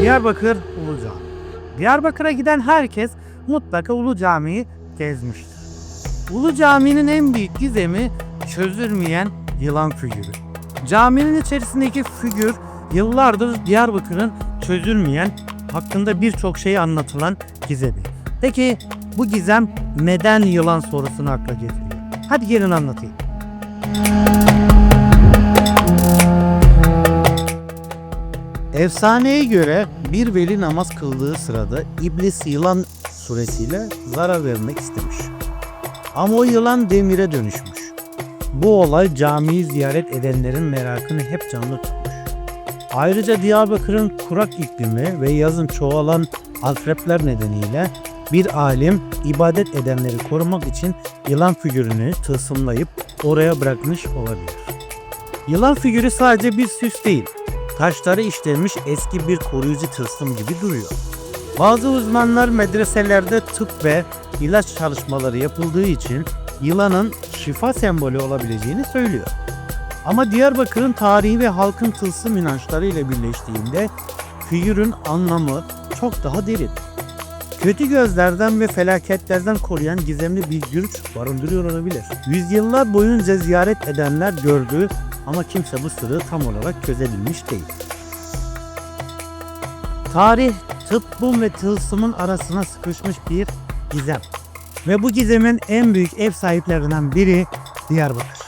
Diyarbakır Ulu Cami. Diyarbakır'a giden herkes mutlaka Ulu Cami'yi gezmiştir. Ulu Cami'nin en büyük gizemi çözülmeyen yılan figürü. Caminin içerisindeki figür yıllardır Diyarbakır'ın çözülmeyen hakkında birçok şey anlatılan gizemi. Peki bu gizem neden yılan sorusunu akla getiriyor? Hadi gelin anlatayım. Efsaneye göre bir veli namaz kıldığı sırada iblis yılan suretiyle zarar vermek istemiş. Ama o yılan demire dönüşmüş. Bu olay camiyi ziyaret edenlerin merakını hep canlı tutmuş. Ayrıca Diyarbakır'ın kurak iklimi ve yazın çoğalan akrepler nedeniyle bir alim ibadet edenleri korumak için yılan figürünü tılsımlayıp oraya bırakmış olabilir. Yılan figürü sadece bir süs değil, taşları işlenmiş eski bir koruyucu tılsım gibi duruyor. Bazı uzmanlar medreselerde tıp ve ilaç çalışmaları yapıldığı için yılanın şifa sembolü olabileceğini söylüyor. Ama Diyarbakır'ın tarihi ve halkın tılsım inançları ile birleştiğinde figürün anlamı çok daha derin. Kötü gözlerden ve felaketlerden koruyan gizemli bir güç barındırıyor olabilir. Yüzyıllar boyunca ziyaret edenler gördü ama kimse bu sırrı tam olarak çözebilmiş değil. Tarih, tıp, bum ve tılsımın arasına sıkışmış bir gizem. Ve bu gizemin en büyük ev sahiplerinden biri Diyarbakır.